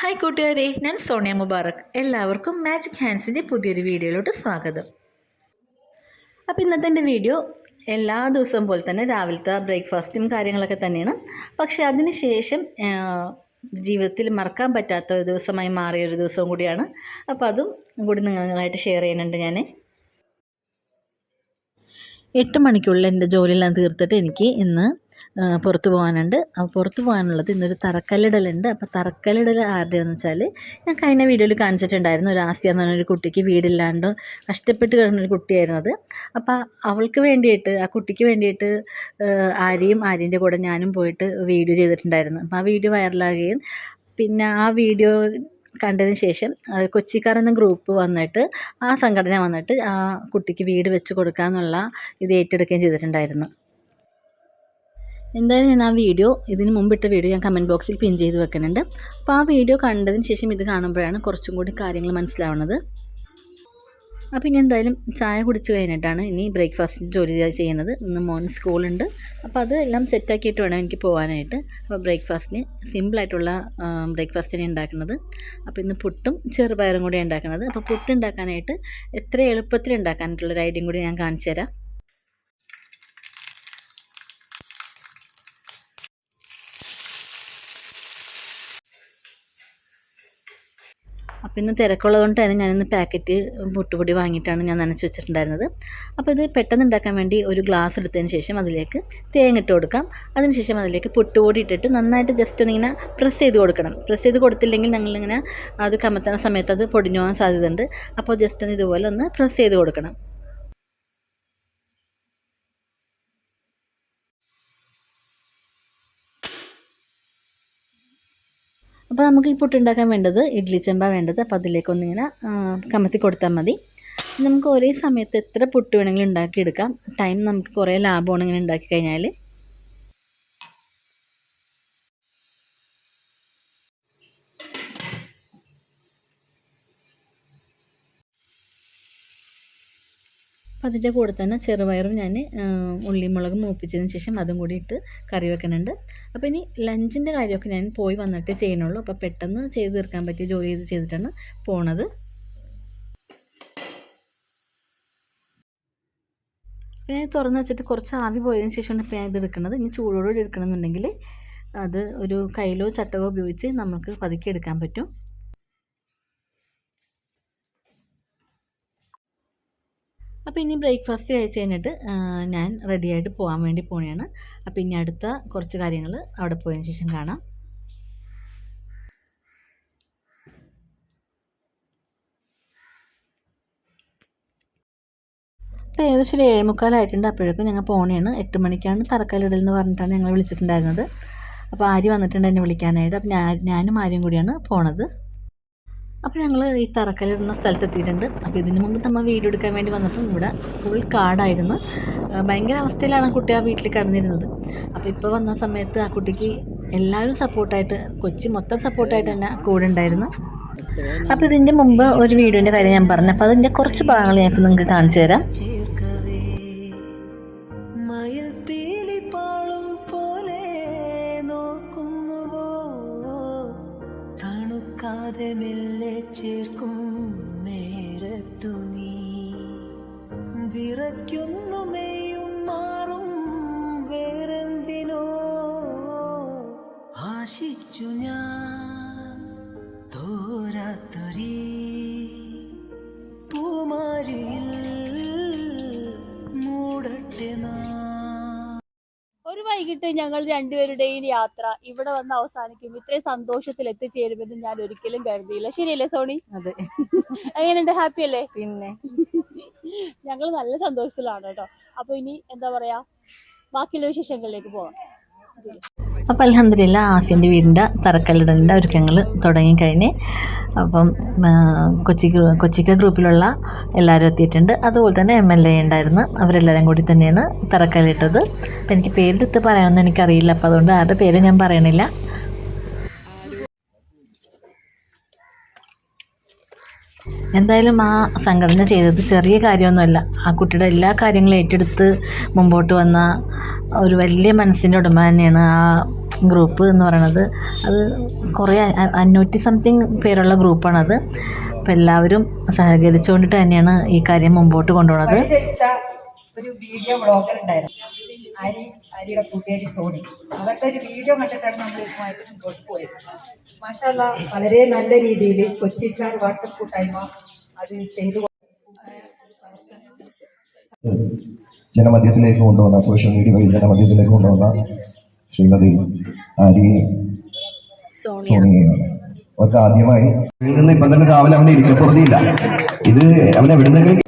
Hi കൂട്ടുകാരെ ഞാൻ സോണിയ മുബാറക്. എല്ലാവർക്കും മാജിക് ഹാൻഡ്സിന്റെ പുതിയൊരു വീഡിയോയിലോട്ട് സ്വാഗതം. അപ്പോൾ ഇന്നത്തെ എന്റെ വീഡിയോ എല്ലാ ദിവസവും പോലെ തന്നെ രാവിലത്തെ ബ്രേക്ക്ഫാസ്റ്റും കാര്യങ്ങളൊക്കെ തന്നെയാണ്. പക്ഷേ അതിന് ശേഷം ജീവിതത്തിൽ മറക്കാൻ പറ്റാത്ത ഒരു ദിവസമായി മാറിയ ഒരു ദിവസവും കൂടിയാണ്. അപ്പോൾ അതും കൂടി നിങ്ങളുമായിട്ട് ഷെയർ ചെയ്യുന്നുണ്ട് ഞാൻ എട്ട് മണിക്കുള്ളിൽ എന്റെ ജോലിയെല്ലാം തീർത്തിട്ട് എനിക്ക് ഇന്ന് പുറത്തു പോകാനുണ്ട്. പുറത്ത് പോകാനുള്ളത് ഇന്നൊരു തറക്കല്ലിടലുണ്ട്. അപ്പോൾ തറക്കല്ലിടൽ ആരുടെയെന്ന് വെച്ചാൽ ഞാൻ കഴിഞ്ഞ വീഡിയോയിൽ കാണിച്ചിട്ടുണ്ടായിരുന്നു. ഒരു ആസ്യ എന്ന് പറഞ്ഞൊരു കുട്ടിക്ക് വീടില്ലാണ്ട് കഷ്ടപ്പെട്ട് കിടന്നൊരു അത്. അപ്പോൾ അവൾക്ക് വേണ്ടിയിട്ട് ആ കുട്ടിക്ക് വേണ്ടിയിട്ട് ആര്യയും ആര്യന്റെ കൂടെ ഞാനും പോയിട്ട് വീഡിയോ ചെയ്തിട്ടുണ്ടായിരുന്നു. അപ്പോൾ ആ വീഡിയോ വൈറലാകുകയും പിന്നെ ആ വീഡിയോ കണ്ടതിന് ശേഷം കൊച്ചിക്കാർ എന്ന ഗ്രൂപ്പ് വന്നിട്ട് ആ സംഘടന വന്നിട്ട് ആ കുട്ടിക്ക് വീട് വെച്ച് കൊടുക്കാമെന്നുള്ള ഇത് ഏറ്റെടുക്കുകയും ചെയ്തിട്ടുണ്ടായിരുന്നു. എന്തായാലും ഞാൻ ആ വീഡിയോ ഇതിന് മുമ്പിട്ട വീഡിയോ ഞാൻ കമന്റ് ബോക്സിൽ പിൻ ചെയ്ത് വെക്കുന്നുണ്ട്. അപ്പോൾ ആ വീഡിയോ കണ്ടതിന് ശേഷം ഇത് കാണുമ്പോഴാണ് കുറച്ചും കൂടി കാര്യങ്ങൾ മനസ്സിലാവുന്നത്. അപ്പോൾ ഇനി എന്തായാലും ചായ കുടിച്ച് കഴിഞ്ഞിട്ടാണ് ഇനി ബ്രേക്ക്ഫാസ്റ്റ് ജോലി ചെയ്യുന്നത്. ഇന്ന് മോർണിംഗ് സ്കൂളുണ്ട്. അപ്പോൾ അത് എല്ലാം സെറ്റാക്കിയിട്ട് വേണം എനിക്ക് പോകാനായിട്ട് അപ്പോൾ ബ്രേക്ക്ഫാസ്റ്റിന് സിമ്പിളായിട്ടുള്ള ബ്രേക്ക്ഫാസ്റ്റിനെ ഉണ്ടാക്കുന്നത്. അപ്പോൾ ഇന്ന് പുട്ടും ചെറുപയറും കൂടി ഉണ്ടാക്കുന്നത്. അപ്പോൾ പുട്ട് ഉണ്ടാക്കാനായിട്ട് എത്ര എളുപ്പത്തിൽ ഉണ്ടാക്കാനായിട്ടുള്ളൊരു ഐഡിയയും കൂടി ഞാൻ കാണിച്ചു തരാം. അപ്പോൾ ഇന്ന് തിരക്കുള്ളത് കൊണ്ട് തന്നെ ഞാനിന്ന് പാക്കറ്റ് മുട്ടുപൊടി വാങ്ങിയിട്ടാണ് ഞാൻ നനച്ച് വെച്ചിട്ടുണ്ടായിരുന്നത്. അപ്പോൾ ഇത് പെട്ടെന്ന് ഉണ്ടാക്കാൻ വേണ്ടി ഒരു ഗ്ലാസ് എടുത്തതിന് ശേഷം അതിലേക്ക് തേങ്ങ ഇട്ട് കൊടുക്കാം. അതിനുശേഷം അതിലേക്ക് പുട്ടുപൊടി ഇട്ടിട്ട് നന്നായിട്ട് ജസ്റ്റ് ഒന്നിങ്ങനെ പ്രസ് ചെയ്ത് കൊടുക്കണം. പ്രസ് ചെയ്ത് കൊടുത്തില്ലെങ്കിൽ ഞങ്ങളിങ്ങനെ അത് കമത്തുന്ന സമയത്ത് അത് പൊടിഞ്ഞു പോകാൻ സാധ്യതയുണ്ട്. അപ്പോൾ ജസ്റ്റ് ഒന്ന് ഇതുപോലെ ഒന്ന് പ്രസ് ചെയ്ത് കൊടുക്കണം. അപ്പോൾ നമുക്ക് ഈ പുട്ടുണ്ടാക്കാൻ വേണ്ടത് ഇഡ്ലി ചെമ്പ വേണ്ടത്. അപ്പോൾ അതിലേക്കൊന്നിങ്ങനെ കമത്തി കൊടുത്താൽ മതി. നമുക്ക് ഒരേ സമയത്ത് എത്ര പുട്ട് വേണമെങ്കിലും ഉണ്ടാക്കിയെടുക്കാം. ടൈം നമുക്ക് കുറേ ലാഭമാണ് ഇങ്ങനെ ഉണ്ടാക്കി കഴിഞ്ഞാൽ അപ്പോൾ അതിന്റെ കൂടെ തന്നെ ചെറുപയറും ഞാൻ ഉള്ളിമുളകും മൂപ്പിച്ചതിന് ശേഷം അതും കൂടി ഇട്ട് കറി വെക്കുന്നുണ്ട് അപ്പോൾ ഇനി ലഞ്ചിന്റെ കാര്യമൊക്കെ ഞാൻ പോയി വന്നിട്ട് ചെയ്യണുള്ളൂ അപ്പോൾ പെട്ടെന്ന് ചെയ്ത് തീർക്കാൻ പറ്റിയ ജോലി ചെയ്ത് ചെയ്തിട്ടാണ് പോണത്. ഞാൻ തുറന്ന് വെച്ചിട്ട് കുറച്ച് ആവി പോയതിന് ശേഷമാണ് ഇപ്പോൾ ഞാൻ ഇത് എടുക്കുന്നത് ഇനി ചൂടോടുകൂടി എടുക്കണമെന്നുണ്ടെങ്കിൽ അത് ഒരു കയ്യിലോ ചട്ടകോ ഉപയോഗിച്ച് നമുക്ക് പതുക്കി എടുക്കാൻ പറ്റും. അപ്പോൾ ഇനി ബ്രേക്ക്ഫാസ്റ്റ് കഴിച്ച് കഴിഞ്ഞിട്ട് ഞാൻ റെഡിയായിട്ട് പോകാൻ വേണ്ടി പോവുകയാണ്. അപ്പോൾ ഇനി അടുത്ത കുറച്ച് കാര്യങ്ങൾ അവിടെ പോയതിന് ശേഷം കാണാം. ഇപ്പോൾ ഏകദേശം ഒരു ഏഴുമുക്കാലായിട്ടുണ്ട് അപ്പോഴേക്കും ഞങ്ങൾ പോണേണ്. എട്ട് മണിക്കാണ് തറക്കല്ലിടൽ എന്ന് പറഞ്ഞിട്ടാണ് ഞങ്ങൾ വിളിച്ചിട്ടുണ്ടായിരുന്നത്. അപ്പോൾ ആര്യ വന്നിട്ടുണ്ട് എന്നെ വിളിക്കാനായിട്ട്. അപ്പോൾ ഞാൻ ഞാനും ആര്യം കൂടിയാണ് പോണത്. അപ്പോൾ ഞങ്ങൾ ഈ തറക്കല്ലിടുന്ന സ്ഥലത്ത് എത്തിയിട്ടുണ്ട് അപ്പോൾ ഇതിന് മുമ്പ് നമ്മൾ വീഡിയോ എടുക്കാൻ വേണ്ടി വന്നപ്പോൾ ഇവിടെ ഫുൾ കാടായിരുന്നു. ഭയങ്കര അവസ്ഥയിലാണ് കുട്ടി ആ വീട്ടിൽ കിടന്നിരുന്നത്. അപ്പോൾ ഇപ്പോൾ വന്ന സമയത്ത് ആ കുട്ടിക്ക് എല്ലാവരും സപ്പോർട്ടായിട്ട് കൊച്ചി മൊത്തം സപ്പോർട്ടായിട്ട് തന്നെ കൂടെ ഉണ്ടായിരുന്നു. അപ്പോൾ ഇതിന്റെ മുമ്പ് ഒരു വീഡിയോന്റെ കാര്യം ഞാൻ പറഞ്ഞു അപ്പോൾ അതിന്റെ കുറച്ച് ഭാഗങ്ങൾ ഞാൻ ഇപ്പോൾ നിങ്ങൾക്ക് കാണിച്ചു തരാം. തണുക്കാതെ മെല്ലെ ചേർക്കും നേരത്തു നീ. വിറയ്ക്കുന്നു മേയും മാറും വേറെന്തിനോ. ആശിച്ചു ഞാൻ വൈകിട്ട് ഞങ്ങൾ രണ്ടുപേരുടെയും യാത്ര ഇവിടെ വന്ന് അവസാനിക്കും. ഇത്രയും സന്തോഷത്തിൽ എത്തിച്ചേരുമെന്ന് ഞാൻ ഒരിക്കലും കരുതിയില്ല. ശരിയല്ലേ സോണി? അതെ. എങ്ങനെയുണ്ട്? ഹാപ്പി അല്ലേ? പിന്നെ? ഞങ്ങൾ നല്ല സന്തോഷത്തിലാണ് കേട്ടോ. അപ്പൊ ഇനി എന്താ പറയാ? ബാക്കിയുള്ള വിശേഷങ്ങളിലേക്ക് പോവാം. അപ്പോൾ അലഹമില്ല ആസിന്റെ വീടിന്റെ തറക്കല്ലിടലിന്റെ ഒരുക്കങ്ങൾ തുടങ്ങിക്കഴിഞ്ഞ് അപ്പം കൊച്ചി കൊച്ചിക്ക ഗ്രൂപ്പിലുള്ള എല്ലാവരും എത്തിയിട്ടുണ്ട്. അതുപോലെ തന്നെ എം എൽ എ ഉണ്ടായിരുന്നു. അവരെല്ലാവരും കൂടി തന്നെയാണ് തറക്കല്ലിട്ടത്. അപ്പം എനിക്ക് പേരെടുത്ത് പറയാനൊന്നും എനിക്കറിയില്ല. അപ്പോൾ അതുകൊണ്ട് ആരുടെ പേര് ഞാൻ പറയണില്ല. എന്തായാലും ആ സംഘടന ചെയ്തത് ചെറിയ കാര്യമൊന്നുമല്ല. ആ കുട്ടിയുടെ എല്ലാ കാര്യങ്ങളും ഏറ്റെടുത്ത് മുമ്പോട്ട് വന്ന ഒരു വലിയ മനസ്സിന്റെ ഉടമ തന്നെയാണ് ആ ഗ്രൂപ്പ് എന്ന് പറയണത്. അത് കുറേ അഞ്ഞൂറ്റി സംതിങ് പേരുള്ള ഗ്രൂപ്പാണത് അപ്പം എല്ലാവരും സഹകരിച്ചുകൊണ്ടിട്ട് തന്നെയാണ് ഈ കാര്യം മുമ്പോട്ട് കൊണ്ടുപോണത്. ഒരു വീഡിയോ ബ്ലോഗർ ഉണ്ടായിരുന്നു. അരി അരിയുടെ കൂട്ടുകാരി സോണി. അവരുടെ ഒരു വീഡിയോ കണ്ടിട്ടാണ് നമ്മൾ ഇതുമായിട്ട് മുമ്പോട്ട് പോയത്. മാഷാല്ല വളരെ നല്ല രീതിയിൽ കൊച്ചിക്കാർ വാട്സപ്പ് കൂട്ടായ്മ അത് ചെയ്തു ജനമധ്യത്തിലേക്ക് കൊണ്ടുവന്ന സോഷ്യൽ മീഡിയ വഴി ജനമധ്യത്തിലേക്ക് കൊണ്ടുവന്ന ശ്രീമതി സോണിയ. സോണിയയാണ്. അവർക്ക് ആദ്യമായി ഇപ്പം തന്നെ രാവിലെ അവനെ ഇരിക്കും ഇത് അവൻ എവിടുന്നെങ്കിലും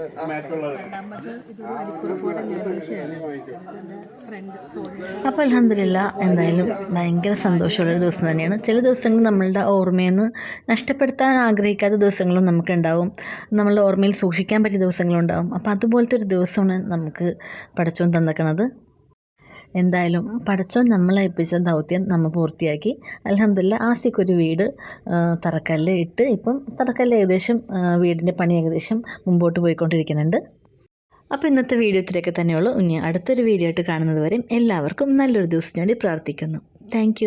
അപ്പോൾ അലഹമില്ല എന്തായാലും ഭയങ്കര സന്തോഷമുള്ളൊരു ദിവസം തന്നെയാണ്. ചില ദിവസങ്ങൾ നമ്മളുടെ ഓർമ്മയിൽ നിന്ന് നഷ്ടപ്പെടുത്താൻ ആഗ്രഹിക്കാത്ത ദിവസങ്ങളും നമുക്കുണ്ടാവും. നമ്മളുടെ ഓർമ്മയിൽ സൂക്ഷിക്കാൻ പറ്റിയ ദിവസങ്ങളും ഉണ്ടാവും അപ്പോൾ അതുപോലത്തെ ഒരു ദിവസമാണ് നമുക്ക് പഠിച്ചുകൊണ്ട് തന്നേക്കണത് എന്തായാലും പടച്ചോൻ നമ്മളെ ഏൽപ്പിച്ച ദൗത്യം നമ്മൾ പൂർത്തിയാക്കി. അലഹമില്ല ആസിക്കൊരു വീട് ആ, തറക്കല്ല് ഇട്ട് ഇപ്പം തറക്കല്ല് ഏകദേശം വീടിന്റെ പണി ഏകദേശം മുമ്പോട്ട് പോയിക്കൊണ്ടിരിക്കുന്നുണ്ട്. അപ്പോൾ ഇന്നത്തെ വീഡിയോ ഇത്രയൊക്കെ തന്നെയുള്ളൂ. ഇനി അടുത്തൊരു വീഡിയോ ആയിട്ട് കാണുന്നത് വരെയും എല്ലാവർക്കും നല്ലൊരു ദിവസത്തിന് വേണ്ടി പ്രാർത്ഥിക്കുന്നു. താങ്ക്